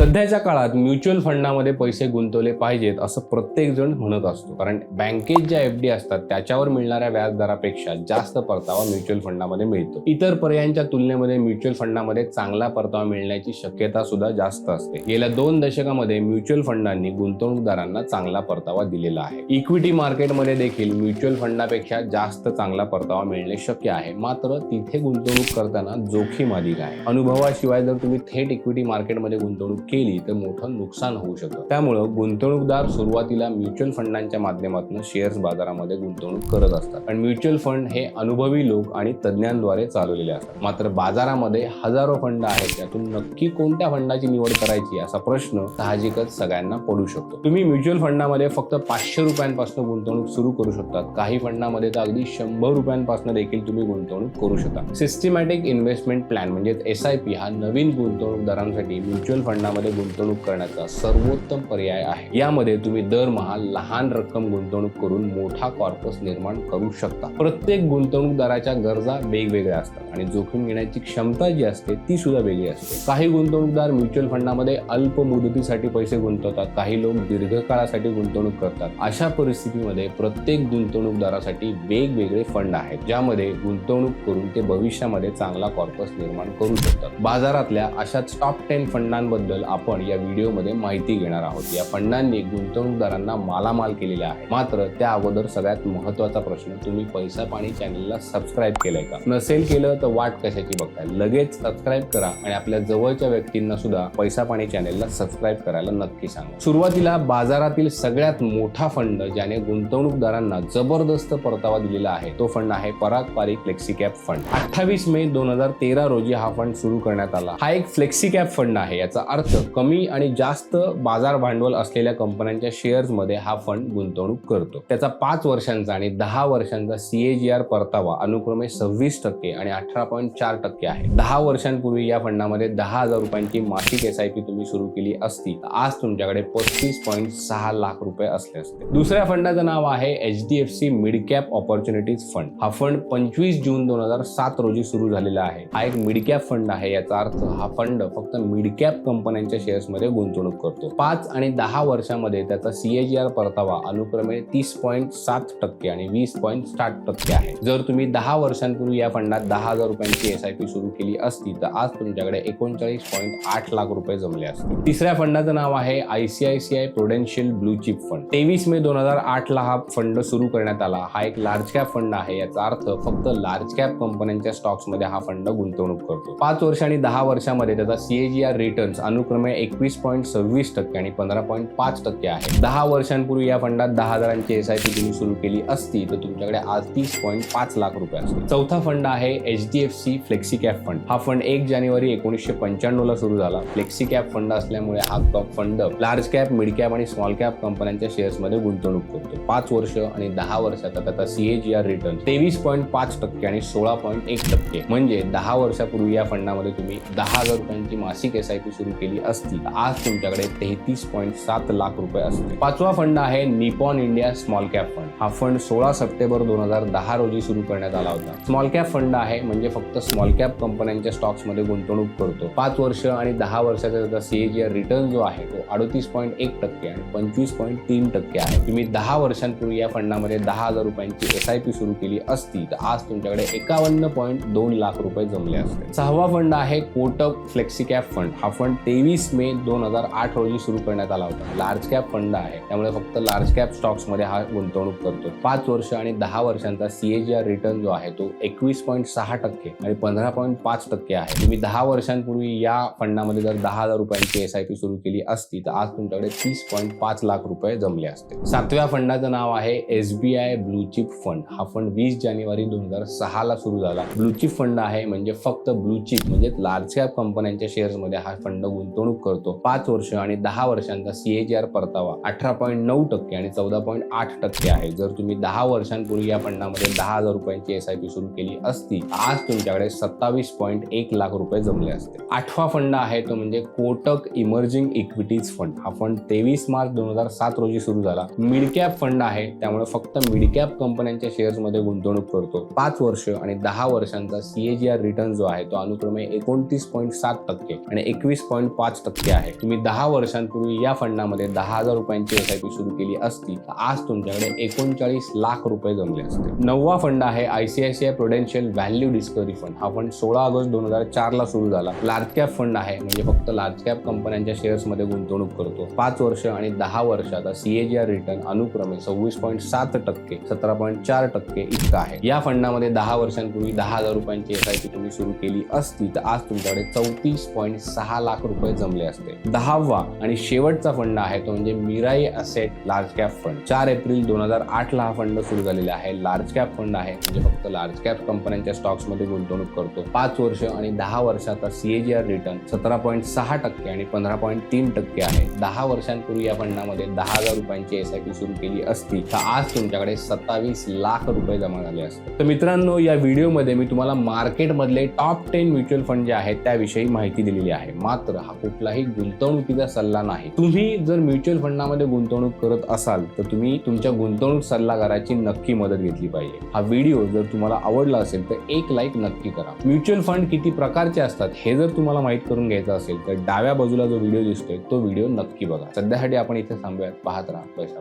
सध्याच्या काळात म्युच्युअल फंडामध्ये पैसे गुंतवले पाहिजेत असं प्रत्येकजण म्हणत असतो. कारण बँकेत ज्या एफ डी असतात त्याच्यावर मिळणाऱ्या व्याजदरापेक्षा जास्त परतावा म्युच्युअल फंडामध्ये मिळतो. इतर पर्यायांच्या तुलनेमध्ये म्युच्युअल फंडामध्ये चांगला परतावा मिळण्याची शक्यता सुद्धा जास्त असते. गेल्या दोन दशकामध्ये म्युच्युअल फंडांनी गुंतवणूकदारांना चांगला परतावा दिलेला आहे. इक्विटी मार्केटमध्ये देखील म्युच्युअल फंडापेक्षा जास्त चांगला परतावा मिळणे शक्य आहे. मात्र तिथे गुंतवणूक करताना जोखीम अधिक आहे. अनुभवाशिवाय जर तुम्ही थेट इक्विटी मार्केटमध्ये गुंतवणूक केली तर मोठं नुकसान होऊ शकतं. त्यामुळं गुंतवणूकदार सुरुवातीला म्युच्युअल फंडांच्या माध्यमातून शेअर्स बाजारामध्ये गुंतवणूक करत असतात. पण म्युच्युअल फंड हे अनुभवी लोक आणि तज्ज्ञांद्वारे चालवलेले असतात. मात्र बाजारामध्ये हजारो फंड आहेत त्यातून नक्की कोणत्या फंडाची निवड करायची असा प्रश्न साहजिकच सगळ्यांना पडू शकतो. तुम्ही म्युच्युअल फंडामध्ये फक्त पाचशे रुपयांपासून गुंतवणूक सुरू करू शकतात. काही फंडामध्ये तर अगदी शंभर रुपयांपासून देखील तुम्ही गुंतवणूक करू शकता. सिस्टमॅटिक इन्व्हेस्टमेंट प्लॅन म्हणजे एस आय पी हा नवीन गुंतवणूकदारांसाठी म्युच्युअल फंडामध्ये गुंतवणूक करण्याचा सर्वोत्तम पर्याय आहे. यामध्ये तुम्ही दरमहा लहान रक्कम गुंतवणूक करून मोठा कॉर्पस निर्माण करू शकता. प्रत्येक गुंतवणूकदाराच्या गरजा वेगवेगळ्या असतात आणि जोखीम घेण्याची क्षमता जी असते ती सुद्धा वेगळी असते. काही गुंतवणूकदार म्युच्युअल फंडामध्ये अल्प मुदतीसाठी पैसे गुंतवतात काही लोक दीर्घकाळासाठी गुंतवणूक करतात. अशा परिस्थितीमध्ये प्रत्येक गुंतवणूकदारासाठी वेगवेगळे फंड आहेत ज्यामध्ये गुंतवणूक करून ते भविष्यामध्ये चांगला कॉर्पस निर्माण करू शकतात. बाजारातल्या अशाच टॉप टेन फंडांबद्दल आपण या व्हिडिओमध्ये माहिती घेणार आहोत. या फंडांनी गुंतवणूकदारांना मालामाल केलेला आहे. मात्र त्या अगोदर सगळ्यात महत्त्वाचा प्रश्न तुम्ही पैसा पाणी चॅनलला सबस्क्राईब केलंय का? नसेल केलं तर वाट कशाची बघताय? लगेच सबस्क्राईब करा आणि आपल्या जवळच्या व्यक्तींना सुद्धा पैसा पाणी चॅनलला सबस्क्राईब करायला नक्की सांगा. सुरुवातीला बाजारातील सगळ्यात मोठा फंड ज्याने गुंतवणूकदारांना जबरदस्त परतावा दिलेला आहे तो फंड आहे Parag Parikh flexi cap fund. अठ्ठावीस मे दोन हजार तेरा रोजी हा फंड सुरू करण्यात आला. हा एक फ्लेक्सी कॅप फंड आहे याचा अर्थ कमी आणि जास्त बाजार भांडवल असलेल्या कंपन्यांच्या शेअर्समध्ये हा फंड गुंतवणूक करतो. त्याचा पाच वर्षांचा आणि दहा वर्षांचा सीएजीआर परतावा अनुक्रमे सव्वीस टक्के आणि अठरा पॉईंट चार टक्के आहे. दहा वर्षांपूर्वी या फंडामध्ये दहा हजार रुपयांची मासिक एस आय पी तुम्ही सुरू केली असती. आज तुमच्याकडे पस्तीस पॉईंट सहा लाख रुपये असले असते. दुसऱ्या फंडाचं नाव आहे H D F C mid cap opportunities fund हा फंड पंचवीस जून दोन हजार सात रोजी सुरू झालेला आहे. हा एक मिड कॅप फंड आहे. याचा अर्थ हा फंड फक्त मिड कॅप कंपन्यांच्या शेअर्समध्ये गुंतवणूक करतो. पाच आणि दहा वर्षामध्ये त्याचा सीएजीआर परतावा अनुक्रमे तीस पॉईंट सात टक्के आणि वीस पॉईंट साठ टक्के आहे. जर तुम्ही दहा वर्षांपूर्वी या फंडात दहा हजार रुपयांची एस आय पी सुरू केली असती तर आज तुमच्याकडे एकोणचाळीस पॉईंट आठ लाख रुपये जमले असते तिसऱ्या फंडाचं नाव आहे ICICI Prudential blue chip fund तेवीस मे दोन हजार आठ ला हा फंड सुरू करण्यात आला. हा एक लार्ज कॅप फंड आहे. याचा अर्थ फक्त लार्ज कॅप कंपन्यांच्या स्टॉक्समध्ये हा फंड गुंतवणूक करतो. पाच वर्ष आणि दहा वर्षामध्ये त्याचा सीएजीआर रिटर्न्स अनुक्रमे एकवीस पॉईंट सव्वीस टक्के आणि पंधरा पॉईंट पाच टक्के आहे. दहा वर्षांपूर्वी या फंडात दहा हजारांची एस आय पी तुम्ही सुरू केली असती तर तुमच्याकडे आज तीस पॉईंट पाच लाख रुपये असतील. चौथा फंड आहे H D F C flexi cap fund हा फंड एक जानेवारी एकोणीसशे पंच्याण्णव ला सुरू झाला. फ्लेक्सी कॅप फंड असल्यामुळे हा top fund large cap mid cap आणि स्मॉल कॅप कंपन्यांच्या शेअर्समध्ये गुंतवणूक करतो. पाच वर्ष आणि दहा वर्षाचा त्याचा सीएजीआर रिटर्न तेवीस पॉईंट पाच टक्के आणि सोळा पॉईंट एक टक्के. म्हणजे दहा वर्षापूर्वी या फंडामध्ये तुम्ही दहा हजार रुपयांची मासिक एस आय पी सुरू केली असती आज तुमच्याकडे तेहतीस पॉईंट सात लाख रुपये असतील. पाचवा फंड आहे Nippon India small cap fund. हा फंड सोळा सप्टेंबर दोन हजार दहा रोजी सुरू करण्यात आला होता. स्मॉल कॅप फंड आहे म्हणजे फक्त स्मॉल कॅप कंपन्यांच्या स्टॉक्समध्ये गुंतवणूक करतो. पाच वर्ष आणि दहा वर्षाचा त्याचा सीएजीआर रिटर्न जो आहे तो अडतीस पॉईंट एक टक्के आणि पंचवीस पॉईंट तीन टक्के आहे. तुम्ही दहा वर्षांपूर्वी या फंडामध्ये दहा हजार रुपयांची एस आय पी सुरू केली असती तर आज तुमच्याकडे एकावन्न पॉईंट दोन लाख रुपये जमले असते. सहावा फंड आहे कोटक फ्लेक्सी कॅप फंड. हा फंड तेवीस मे दोन हजार आठ रोजी सुरू करण्यात आला होता. लार्ज कॅप फंड आहे. त्यामुळे फक्त लार्ज कॅप स्टॉक्समध्ये हा गुंतवणूक करतो पाच वर्ष आणि दहा वर्षांचा सीएजीआर रिटर्न जो आहे तो एकवीस पॉईंट सहा टक्के आणि पंधरा पॉईंट पाच टक्के आहे. तुम्ही दहा वर्षांपूर्वी या फंडामध्ये जर दहा हजार रुपयांची एस आय पी सुरू केली असती तर आज तुमच्याकडे तीस पॉईंट पाच लाख रुपये जमले असते. सातव्या फंडाचं नाव आहे S B I blue chip fund हा फंड वीस जानेवारी दोन हजार सहा ला सुरू झाला. ब्लू चिप फंड आहे म्हणजे फक्त ब्लू चिप म्हणजे लार्ज कॅप कंपन्यांच्या शेअर्समध्ये हा फंड गुंतवणूक करतो. पाच वर्ष आणि दहा वर्षांचा सीएजीआर परतावा अठरा पॉईंट नऊ टक्के आणि चौदा पॉईंट आठ टक्के आहे. जर तुम्ही दहा वर्षांपूर्वी या फंडामध्ये दहा हजार रुपयांची एस आय पी सुरू केली असती आज तुमच्याकडे सत्तावीस पॉईंट एक लाख रुपये जमले असते. आठवा फंड आहे तो म्हणजे कोटक इमर्जिंग इक्विटीज फंड. हा फंड तेवीस मार्च दोन हजार सात रोजी सुरू झाला. मिड कॅप फंड आहे त्यामुळे फक्त मिड कॅप कंपन्यांच्या शेअर्समध्ये गुंतवणूक करतो. पाच वर्ष आणि दहा वर्षांचा सीएजीआर रिटर्न जो आहे तो अनुक्रमे एकोणतीस पॉईंट सात टक्के आणि एकवीस पॉईंट पाच पाच टक्के आहे. तुम्ही दहा वर्षांपूर्वी या फंडामध्ये दहा हजार रुपयांची एस आय पी सुरू केली असती तर आज तुमच्याकडे एकोणचाळीस लाख रुपये जमले असते नववा फंड आहे ICICI Prudential value discovery fund हा फंड सोळा ऑगस्ट दोन हजार चार ला सुरू झाला. लार्ज कॅप फंड आहे म्हणजे फक्त लार्ज कॅप कंपन्यांच्या शेअर्समध्ये गुंतवणूक करतो. पाच वर्ष आणि दहा वर्षाचा सीएजीआर रिटर्न अनुक्रमे सव्वीस पॉईंट सात टक्के सतरा पॉईंट चार टक्के इतका आहे. या फंडामध्ये दहा वर्षांपूर्वी दहा हजार रुपयांची एस आय पी तुम्ही सुरू केली असती तर आज तुमच्याकडे चौतीस पॉईंट सहा लाख रुपये जमले असते. दहावा आणि शेवटचा फंड आहे तो म्हणजे Mirae asset large cap fund चार एप्रिल दोन हजार आठ ला हा फंड सुरू झालेला आहे. लार्ज कॅप फंड आहे. म्हणजे फक्त लार्ज कॅप कंपन्यांच्या स्टॉक्समध्ये गुंतवणूक करतो. पाच वर्ष आणि दहा वर्षाचा सीएजीआर रिटर्न सतरा पॉईंट सहा टक्के आणि पंधरा पॉईंट तीन टक्के आहे. दहा वर्षांपूर्वी या फंडामध्ये दहा हजार रुपयांची एस आय पी सुरू केली असती. तर आज तुमच्याकडे सत्तावीस लाख रुपये जमा झाले असते. तर मित्रांनो या व्हिडिओमध्ये मी तुम्हाला मार्केटमधले टॉप टेन म्युच्युअल फंड जे आहेत त्याविषयी माहिती दिलेली आहे. मात्र हा कुठलाही गुंतवणुकीचा सल्ला नाही. तुम्ही जर म्युच्युअल फंडामध्ये गुंतवणूक करत असाल तर तुम्ही तुमच्या गुंतवणूक सल्लागाराची नक्की मदत घेतली पाहिजे. हा व्हिडिओ जर तुम्हाला आवडला असेल तर एक लाईक नक्की करा. म्युच्युअल फंड किती प्रकारचे असतात हे जर तुम्हाला माहीत करून घ्यायचं असेल तर डाव्या बाजूला जो व्हिडिओ दिसतोय तो व्हिडिओ नक्की बघा. सध्यासाठी आपण इथे थांबूयात. पाहत राहा पैसा